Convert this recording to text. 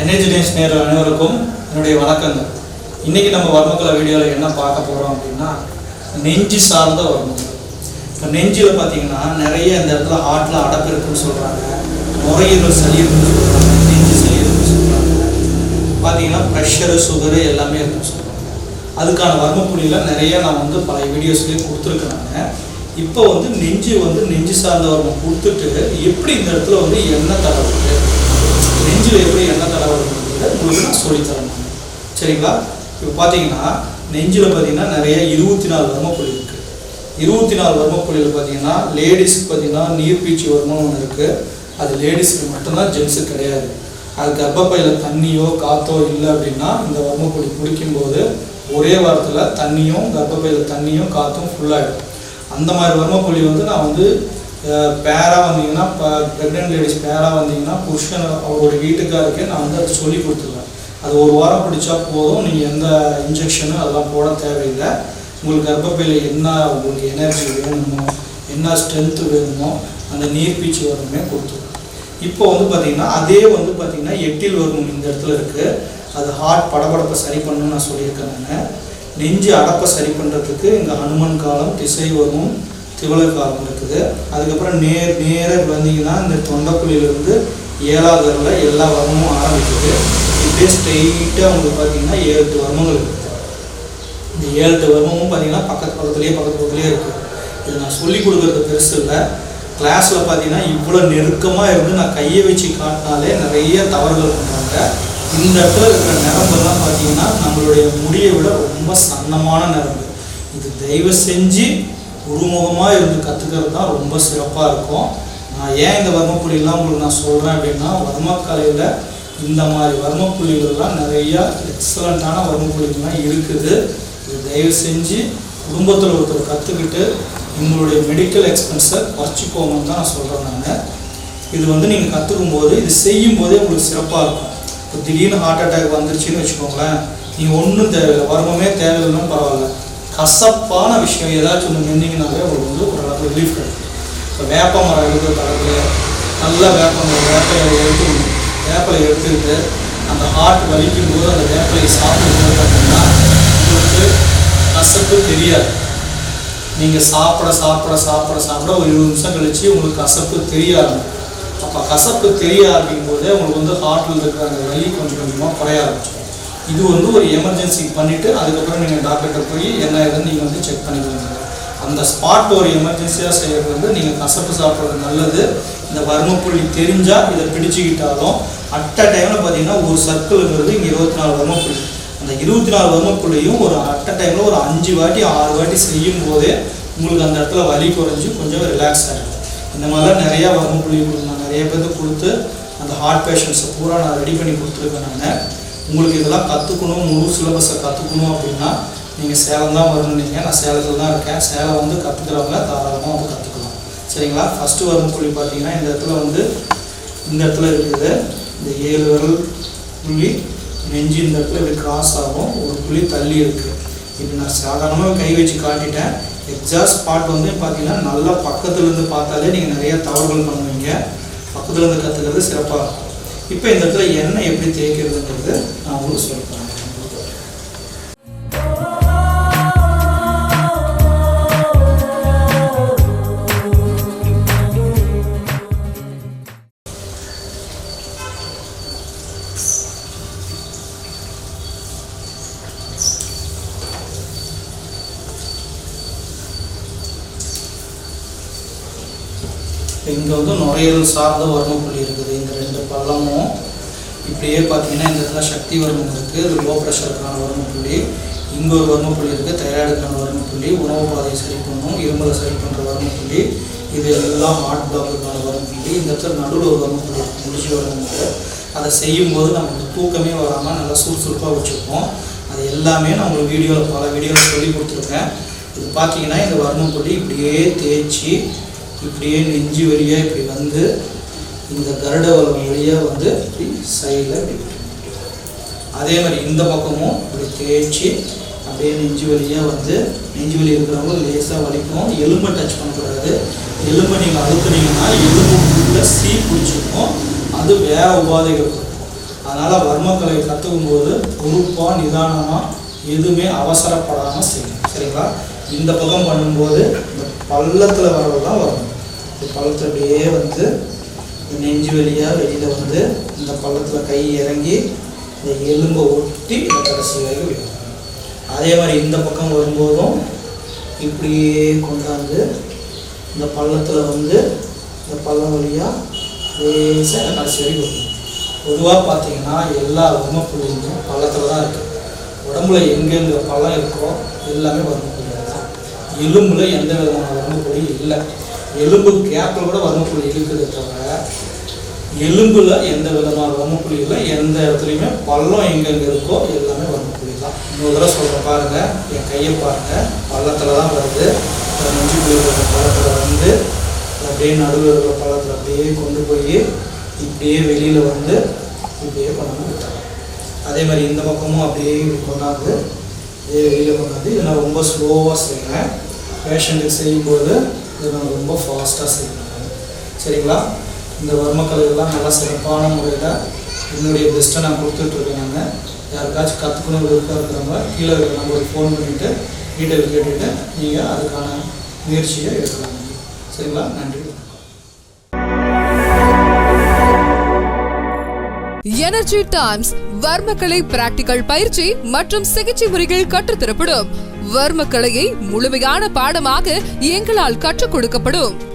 எனர்ஜினேஸ் நேர் அனைவருக்கும் என்னுடைய வணக்கங்கள். இன்றைக்கி நம்ம வர்மக்கலை வீடியோவில் என்ன பார்க்க போகிறோம் அப்படின்னா நெஞ்சு சார்ந்த வர்மங்கள் இப்போ நெஞ்சில் பார்த்தீங்கன்னா நிறைய இந்த இடத்துல ஹார்ட்டில் அடப்பு இருக்குன்னு சொல்கிறாங்க நுரையீரல் சளி இருக்குன்னு சொல்கிறாங்க நெஞ்சு சளி இருக்குன்னு சொல்கிறாங்க பார்த்தீங்கன்னா ப்ரெஷரு சுகரு எல்லாமே இருக்குன்னு சொல்கிறாங்க அதுக்கான வர்மப்புள்ளியில் நிறைய நான் வந்து பல வீடியோஸ்லேயே கொடுத்துருக்குறாங்க இப்போ வந்து நெஞ்சு வந்து நெஞ்சு சார்ந்த வர்மம் கொடுத்துட்டு எப்படி இந்த இடத்துல வந்து எண்ணெய் தடவுறது நெஞ்சில் எப்படி எண்ணெய் தடவுறதுங்கிறத உங்களுக்கு நான் சொல்லித்தரேன் நான். சரிங்களா? இப்போ பார்த்தீங்கன்னா நெஞ்சில் பார்த்தீங்கன்னா நிறைய இருபத்தி நாலு வர்மப்புள்ளி இருக்குது இருபத்தி நாலு வர்மப்புள்ளியில் பார்த்தீங்கன்னா லேடிஸ்க்கு பார்த்தீங்கன்னா நீர்பீச்சி வர்மம் ஒன்று இருக்குது அது லேடிஸ்க்கு மட்டும்தான் ஜென்ஸுக்கு கிடையாது. அது கர்ப்பப்பையில் தண்ணியோ காத்தோ இல்லை அப்படின்னா இந்த வர்மப்புள்ளி குடிக்கும்போது ஒரே வாரத்தில் தண்ணியும் கர்ப்பப்பையில் தண்ணியும் காற்றும் ஃபுல்லாகிடும் அந்த மாதிரி வர்மப்புள்ளி வந்து நான் வந்து பேராக வந்தீங்கன்னா இப்போ ப்ரெக்னென்ட் லேடிஸ் பேராக வந்தீங்கன்னா புருஷன் அவரோட வீட்டுக்காருக்கே நான் வந்து அதை சொல்லி கொடுத்துருவேன். அது ஒரு வாரம் பிடிச்சா போதும். நீங்கள் எந்த இன்ஜெக்ஷனும் அதெல்லாம் போட தேவையில்லை. உங்களுக்கு கர்ப்பப்பையில் என்ன உங்களுக்கு எனர்ஜி வேணுமோ என்ன ஸ்ட்ரென்த்து வேணுமோ அந்த நீர்பீச்சி வரணுமே கொடுத்துருவேன். இப்போ வந்து பார்த்தீங்கன்னா அதே வந்து பார்த்தீங்கன்னா எட்டில் வரும் இந்த இடத்துல இருக்குது அது ஹார்ட் படபடப்பை சரி பண்ணணும்னு நான் சொல்லியிருக்கேன் நெஞ்சு அடப்பை சரி பண்ணுறதுக்கு இந்த ஹனுமன் காலம் திசை வரும். திவள காலம் இருக்குது அதுக்கப்புறம் நேர் நேராக வந்தீங்கன்னா இந்த தொண்டைக்குழியிலேருந்து ஏழாவது வரல எல்லா வர்மமும் ஆரம்பிக்குது. இப்படியே ஸ்ட்ரெயிட்டாக உங்களுக்கு பார்த்தீங்கன்னா ஏழு எட்டு வர்மங்கள் இருக்குது இந்த ஏழு எட்டு வர்மமும் பார்த்தீங்கன்னா பக்கத்து பக்கத்துலேயே பக்கத்து பக்கத்துலேயே இருக்குது இது நான் சொல்லி கொடுக்குறது பெருசு இல்லை. கிளாஸில் பார்த்தீங்கன்னா இவ்வளோ நெருக்கமாக இருந்து நான் கையை வச்சு காட்டினாலே நிறைய தவறுகள் பண்ணுறாங்க இந்த இடத்துல இருக்கிற நரம்பெல்லாம் பார்த்தீங்கன்னா நம்மளுடைய முடியை விட ரொம்ப சன்னமான நரம்பு. இது தயவு செஞ்சு உருமுகமாக இருந்து கற்றுக்கிறது தான் ரொம்ப சிறப்பாக இருக்கும். நான் ஏன் இந்த வர்மப்புள்ளிலாம் உங்களுக்கு நான் சொல்கிறேன் அப்படின்னா வர்மக்கலையில் இந்த மாதிரி வர்மப்புள்ளிகள்லாம் நிறையா எக்ஸலண்ட்டான வர்மப்புள்ளிகள்லாம் இருக்குது. இது தயவு செஞ்சு குடும்பத்தில் ஒருத்தர் கற்றுக்கிட்டு உங்களுடைய மெடிக்கல் எக்ஸ்பென்ஸை குறைச்சிக்கோங்கன்னு தான் நான் சொல்கிறேன் நான். இது வந்து நீங்கள் கற்றுக்கும் போது இது செய்யும் போதே உங்களுக்கு சிறப்பாக இருக்கும். இப்போ திடீர்னு ஹார்ட் அட்டாக் வந்துருச்சுன்னு வச்சுக்கோங்களேன். நீங்கள் ஒன்றும் தேவையில்லை வர்மமே தேவையில்லைன்னு பரவாயில்ல. கசப்பான விஷயம் ஏதாச்சும் ஒன்று மென்னீங்கனாலே உங்களுக்கு வந்து ஒரு அளவு ரிலீஃப் கிடைக்கும். இப்போ வேப்ப மரம் இருக்கிற தளத்தில் நல்ல வேப்ப மரம் வேப்பலை எடுத்து வேப்பலை எடுத்துக்கிட்டு அந்த ஹார்ட் வலிக்கும் போது அந்த வேப்பலையை சாப்பிடும்போது பார்த்தீங்கன்னா உங்களுக்கு கசப்பு தெரியாது. நீங்கள் சாப்பிட சாப்பிட சாப்பிட சாப்பிட ஒரு இருபது நிமிஷம் கழித்து உங்களுக்கு கசப்பு தெரியாது. அப்போ கசப்பு தெரிய ஆரம்பிக்கும் போதே உங்களுக்கு வந்து ஹார்ட்டில் இருக்கிற அந்த வலி கொஞ்சம் கொஞ்சமாக குறைய ஆரம்பிச்சு இது வந்து ஒரு எமர்ஜென்சி பண்ணிவிட்டு அதுக்கப்புறம் நீங்கள் டாக்டர்கிட்ட போய் என்ன ஏதுன்னு நீங்கள் வந்து செக் பண்ணிக்கோங்க. அந்த ஸ்பாட் ஒரு எமர்ஜென்சியாக செய்கிறது வந்து நீங்கள் கசப்பு சாப்பிட்றது நல்லது. இந்த வர்மப்புள்ளி தெரிஞ்சால் இதை பிடிச்சிக்கிட்டாலும் அட் அ டைமில் பார்த்தீங்கன்னா ஒரு சர்க்கிள்ங்கிறது இங்கே இருபத்தி நாலு வர்மப்புள்ளி. அந்த இருபத்தி நாலு வர்மப்புள்ளியும் ஒரு அட் அ டைமில் ஒரு அஞ்சு வாட்டி ஆறு வாட்டி செய்யும் போதே உங்களுக்கு அந்த இடத்துல வலி குறைஞ்சி கொஞ்சம் ரிலாக்ஸ் ஆகிடும் இந்த மாதிரிலாம் நிறையா வர்மப்புள்ளி நான் நிறைய பேருக்கு கொடுத்து அந்த ஹார்ட் பேஷண்ட்ஸை பூரா நான் ரெடி பண்ணி கொடுத்துருக்கேன் நான். உங்களுக்கு இதெல்லாம் கற்றுக்கணும் முழு சிலபஸை கற்றுக்கணும் அப்படின்னா நீங்கள் சேலம் தான் வரணுன்னீங்க நான் சேலத்தில் தான் இருக்கேன். சேலம் வந்து கற்றுக்கிறவங்க தாராளமாக வந்து கற்றுக்கலாம் சரிங்களா? ஃபஸ்ட்டு வர்மப்புள்ளி பார்த்தீங்கன்னா இந்த இடத்துல வந்து இந்த இடத்துல இருக்குது. இந்த ஏழு விரல் புள்ளி நெஞ்சு இந்த இடத்துல இது கிராஸ் ஆகும். ஒரு புள்ளி தள்ளி இருக்குது இது நான் சாதாரணமாக கை வச்சு காட்டிட்டேன். எக்ஸாஸ்ட் ஸ்பாட் வந்து பார்த்தீங்கன்னா நல்லா பக்கத்துலேருந்து பார்த்தாலே நீங்கள் நிறைய தவறுகள் பண்ணுவீங்க. பக்கத்துலேருந்து கற்றுக்கிறது சிறப்பாக இருக்கும். இப்போ இந்த இடத்துல எண்ணெய் எப்படி தேய்க்கிறதுங்கிறது நான் சொல்கிறாங்க இங்கே வந்து நுரையீரல் சார்ந்த வர்மப்புள்ளி இருக்குது. இந்த ரெண்டு பள்ளமும் இப்படியே பார்த்தீங்கன்னா இந்த இடத்துல சக்தி வர்மம் இருக்குது லோ ப்ரெஷருக்கான வர்மப்புள்ளி இங்கே ஒரு வர்மப்புள்ளி இருக்குது தைராய்டுக்கான வர்மப்புள்ளி உணவு பாதையை சரி பண்ணும். இருமலை சரி பண்ணுற வர்மப்புள்ளி இது எல்லாம் ஹார்ட் பிளாக்குக்கான வர்மப்புள்ளி இந்த இடத்துல நடுவில் ஒரு வர்மப்புள்ளி இருக்குது முடிச்சு வர்மப்புள்ளி அதை செய்யும்போது நமக்கு தூக்கமே வராமல் நல்லா சுறுசுறுப்பாக வச்சுருப்போம் அது எல்லாமே நான் உங்களுக்கு வீடியோவில் பல வீடியோவில் சொல்லி கொடுத்துருக்கேன். இது பார்த்தீங்கன்னா இந்த வர்மப்புள்ளி இப்படியே தேய்ச்சி இப்படியே நெஞ்சு வழியாக இப்படி வந்து இந்த கருடவலம் வழியாக வந்து இப்படி சைடில் இப்படி அதே மாதிரி இந்த பக்கமும் இப்படி தேய்ச்சி அப்படியே நெஞ்சு வழியாக வந்து நெஞ்சு வலி இருக்கிறவங்க லேசாக வலிக்கும். எலும்பை டச் பண்ணக்கூடாது. எலும்பை நீங்கள் அழுத்துனீங்கன்னா எலும்புக்குள்ள சீ பிடிச்சிருக்கும். அது வேற உபாதைகள் இருக்கும். அதனால் வர்மக்கலை கற்றுக்கும் போது பொறுப்பாக நிதானமாக எதுவுமே அவசரப்படாமல் செய்யணும். சரிங்களா? இந்த பக்கம் பண்ணும்போது இந்த பள்ளத்தில் வரவெல்லாம் தான் வரணும். இந்த பள்ளத்தில் அப்படியே வந்து நெஞ்சு வழியாக வெளியில் வந்து இந்த பள்ளத்தில் கை இறங்கி இந்த எலும்பை ஒட்டி இந்த கடைசி வரைக்கும் விடணும் அதே மாதிரி இந்த பக்கம் வரும்போதும் இப்படியே கொண்டாந்து இந்த பள்ளத்தில் வந்து இந்த பள்ளம் வழியாக லேசாக இந்த கடைசி வரைக்கும் வரணும் பொதுவாக பார்த்தீங்கன்னா எல்லா வர்மப்புள்ளியும் பள்ளத்தில் தான் இருக்குது உடம்புல எங்கெங்க பள்ளம் இருக்கோ எல்லாமே வர்மப்புள்ளிகள் தான் எலும்புல எந்த விதமான வர்மப்புள்ளி இல்லை. எலும்பு கேப்பில் கூட வர்மப்புள்ளி இருக்குதே தவிர எலும்புல எந்த விதமான வர்மப்புள்ளி இல்லை எந்த இடத்துலையுமே பள்ளம் எங்கெங்க இருக்கோ எல்லாமே வர்மப்புள்ளி தான். இன்னொரு தடவை சொல்கிறேன் பாருங்கள் என் கையை பாருங்கள் பள்ளத்தில் தான் வருது. இந்த நெஞ்சு போயிருக்கிற பள்ளத்தில் வந்து அப்படியே நடுவில் இருக்கிற பள்ளத்தில் அப்படியே கொண்டு போய் இப்படியே வெளியில் வந்து இப்படியே கொண்டாந்து விட்டாங்க அதே மாதிரி இந்த பக்கமும் அப்படியே இப்படி கொண்டாந்து இதே வெளியில் கொண்டாந்து இதெல்லாம் ரொம்ப ஸ்லோவாக செய்கிறேன் பேஷண்ட்டுக்கு செய்யும்போது இதை நம்ம ரொம்ப ஃபாஸ்ட்டாக செய்யணும் சரிங்களா? இந்த வர்மக்கலைகள்லாம் நல்லா சிறப்பான முறையில் என்னுடைய பெஸ்ட்டை நான் கொடுத்துட்ருக்கேன் நாங்கள் யாருக்காச்சும் கற்றுக்கணும் விருப்பம் இருக்கிறவங்க கீழே இருக்கிற நம்பருக்கு ஃபோன் பண்ணிவிட்டு டீட்டெயில் கேட்டுவிட்டு நீங்கள் அதுக்கான முயற்சியை எடுக்கலாம். சரிங்களா? நன்றி. எனர்ஜி டைம்ஸ் வர்மக்கலை பிராக்டிகல் பயிற்சி மற்றும் சிகிச்சை முறைகள் கற்றுத்தரப்படும் வர்ம கலையை முழுமையான பாடமாக எங்களால் கற்றுக் கொடுக்கப்படும்.